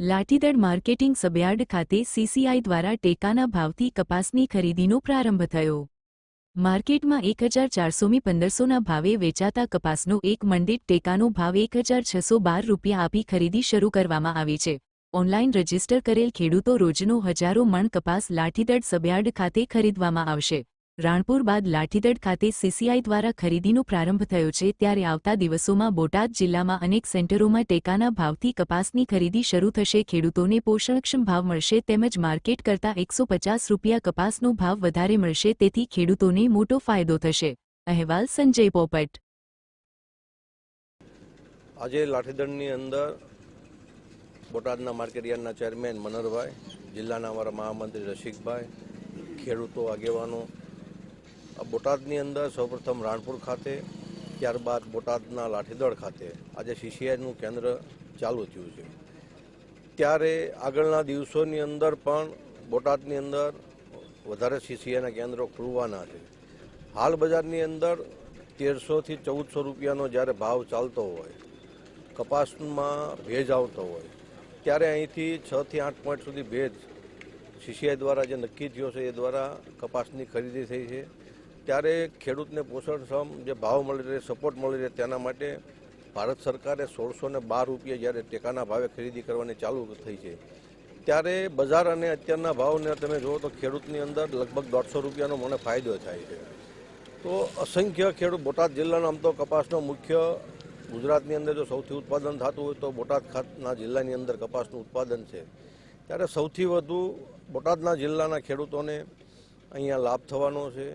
Lathidad marketing સબયાર્ડ ખાતે CCI દ્વારા ટેકાના ભાવથી કપાસની ખરીદીનો પ્રારંભ થયો. માર્કેટમાં એક હજાર ચારસોમી પંદરસોના ભાવે વેચાતા કપાસનો એક મંડિત ટેકાનો ભાવ એક હજાર છસો બાર રૂપિયા આપી ખરીદી શરૂ કરવામાં આવી છે. ઓનલાઈન રજિસ્ટર કરેલ ખેડૂતો રોજનો હજારો મણ કપાસ લાઠીદળ સબયાર્ડ ખાતે ખરીદવામાં આવશે. રાણપુર બાદ લાઠીદળ ખાતે સીસીઆઈ દ્વારા ખરીદીનો પ્રારંભ થયો છે, ત્યારે આવતા દિવસોમાં બોટાદ જિલ્લામાં અનેક સેન્ટરોમાં ટેકાના ભાવથી કપાસની ખરીદી શરૂ થશે. ખેડૂતોને પોષણક્ષમ ભાવ મળશે તેમજ માર્કેટ કરતાં એકસો પચાસ રૂપિયા કપાસનો ભાવ વધારે મળશે, તેથી ખેડૂતોને મોટો ફાયદો થશે. અહેવાલ સંજય પોપટ. આજે લાઠીદળની અંદર બોટાદના માર્કેટ ચેરમેન મનરભાઈ જિલ્લાના અમારા મહામંત્રી રસિકભાઈ, ખેડૂતો આગેવાનો બોટાદની અંદર સૌપ્રથમ રાણપુર ખાતે, ત્યારબાદ બોટાદના લાઠીદળ ખાતે આજે સીસીઆઈનું કેન્દ્ર ચાલુ થયું છે. ત્યારે આગળના દિવસોની અંદર પણ બોટાદની અંદર વધારે સીસીઆઈના કેન્દ્રો ખુલવાના છે. હાલ બજારની અંદર તેરસોથી ચૌદસો રૂપિયાનો જ્યારે ભાવ ચાલતો હોય, કપાસમાં ભેજ આવતો હોય, ત્યારે અહીંથી છથી આઠ પોઈન્ટ સુધી ભેજ સીસીઆઈ દ્વારા જે નક્કી થયો છે એ દ્વારા કપાસની ખરીદી થઈ છે. ત્યારે ખેડૂતને પોષણક્ષમ જે ભાવ મળી રહે સપોર્ટ મળી રહે તેના માટે ભારત સરકારે સોળસો ને બાર રૂપિયા જ્યારે ટેકાના ભાવે ખરીદી કરવાની ચાલુ થઈ છે. ત્યારે બજાર અને અત્યારના ભાવને તમે જુઓ તો ખેડૂતની અંદર લગભગ દોઢસો રૂપિયાનો મને ફાયદો થાય છે. તો અસંખ્ય ખેડૂત બોટાદ જિલ્લાનો, આમ તો કપાસનો મુખ્ય ગુજરાતની અંદર જો સૌથી ઉત્પાદન થતું હોય તો બોટાદ ખાતના જિલ્લાની અંદર કપાસનું ઉત્પાદન છે. ત્યારે સૌથી વધુ બોટાદના જિલ્લાના ખેડૂતોને અહીંયા લાભ થવાનો છે.